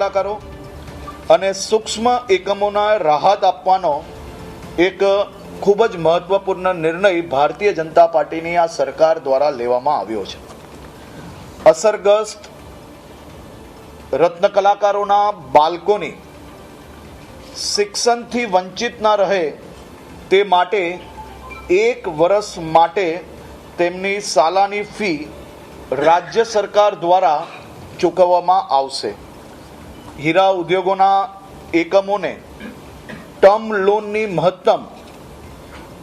કલાકારો અને સૂક્ષ્મ એકમોના રાહત આપવાનો એક ખૂબ જ મહત્વપૂર્ણ નિર્ણય ભારતીય જનતા પાર્ટીની આ સરકાર દ્વારા લેવામાં આવ્યો છે. અસરગ્રસ્ત રત્ન કલાકારોના બાળકોની શિક્ષણથી વંચિત ના રહે તે માટે એક વર્ષ માટે તેમની સાલાની ફી રાજ્ય સરકાર દ્વારા ચૂકવવામાં આવશે. હીરા ઉદ્યોગોના એકમોને ટર્મ લોનની મહત્તમ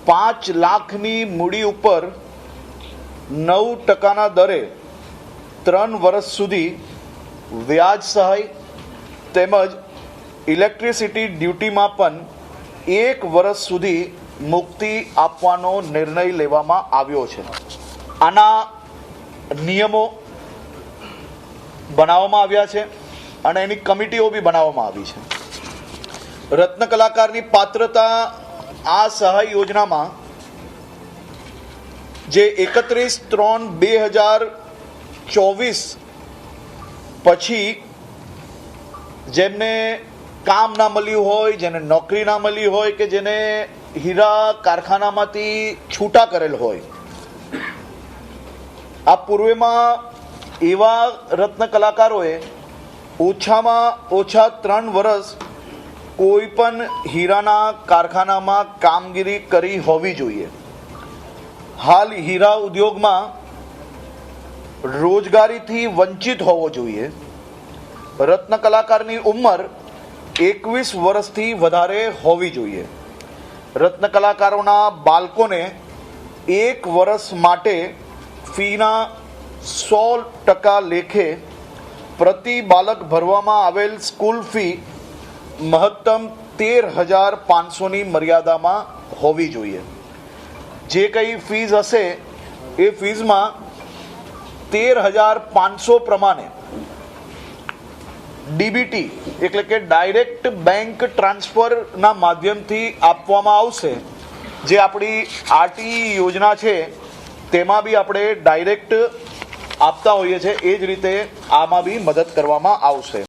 પાંચ લાખની મૂડી ઉપર નવ ટકાના દરે ત્રણ વર્ષ સુધી વ્યાજ સહાય તેમજ ઇલેક્ટ્રિસિટી ડ્યુટીમાં પણ એક વર્ષ સુધી મુક્તિ આપવાનો નિર્ણય લેવામાં આવ્યો છે. આના નિયમો બનાવવામાં આવ્યા છે. અને એની કમિટીઓ બી બનાવવામાં આવી છે. રત્ન કલાકારની પાત્રતા આ સહાય યોજનામાં જે એકત્રીસ ત્રણ બે હજાર ચોવીસ પછી જેમને કામ ના મળ્યું હોય, જેને નોકરી ના મળી હોય કે જેને હીરા કારખાનામાંથી છૂટા કરેલ હોય. આ પૂર્વેમાં એવા રત્ન કલાકારોએ ઓછામાં ઓછા ત્રણ વર્ષ કોઈ પણ હીરાના કારખાનામાં કામગીરી કરી હોવી જોઈએ. હાલ હીરા ઉદ્યોગમાં રોજગારીથી વંચિત હોવો જોઈએ. રત્ન કલાકારની ઉંમર એકવીસ વર્ષથી વધારે હોવી જોઈએ. રત્ન કલાકારોના બાળકોને એક વર્ષ માટે ફીના સો ટકા લેખે પ્રતિ બાલક ભરવામાં આવેલ સ્કૂલ ફી મહત્તમ તેર હજાર પાંચસોની મર્યાદામાં હોવી જોઈએ. જે કંઈ ફીઝ હશે, એ ફીઝમાં તેર હજાર પાંચસો પ્રમાણે ડીબીટી એટલે કે ડાયરેક્ટ બેંક ટ્રાન્સફરના માધ્યમથી આપવામાં આવશે. જે આપણી આરટી યોજના છે, તેમાં બી આપણે ડાયરેક્ટ આપતા હોઈએ છીએ એ જ રીતે આમાં બી મદદ કરવામાં આવશે.